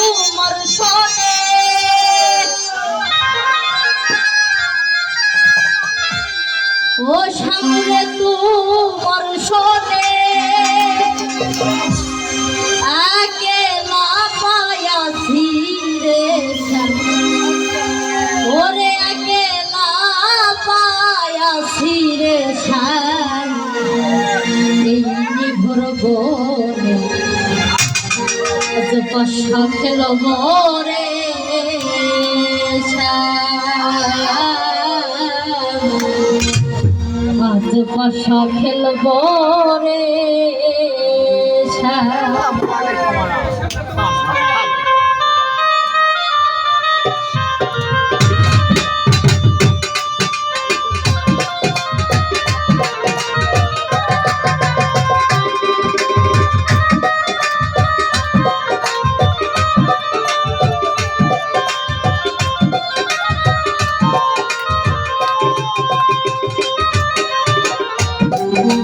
উমর শোনে। ও সামনে তোমার শোনে। কষা খেল মোরে আজ কষা খেলব রে।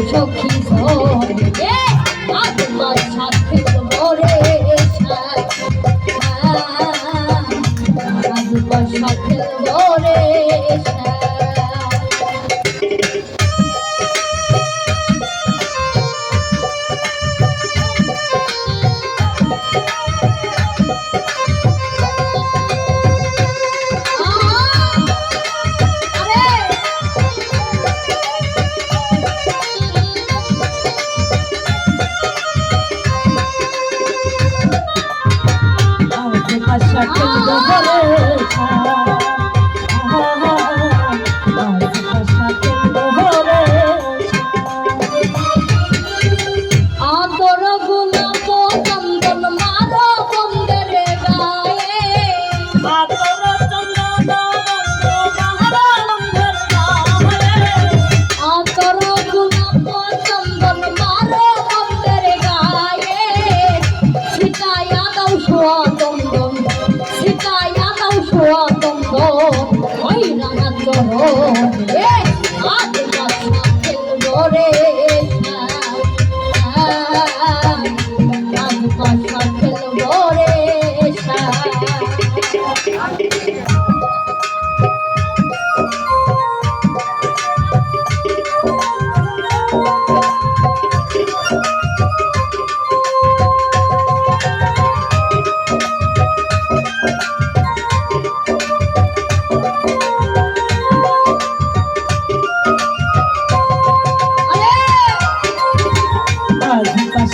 সখী সরে ও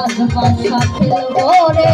আজ বাসা ফেলব রে।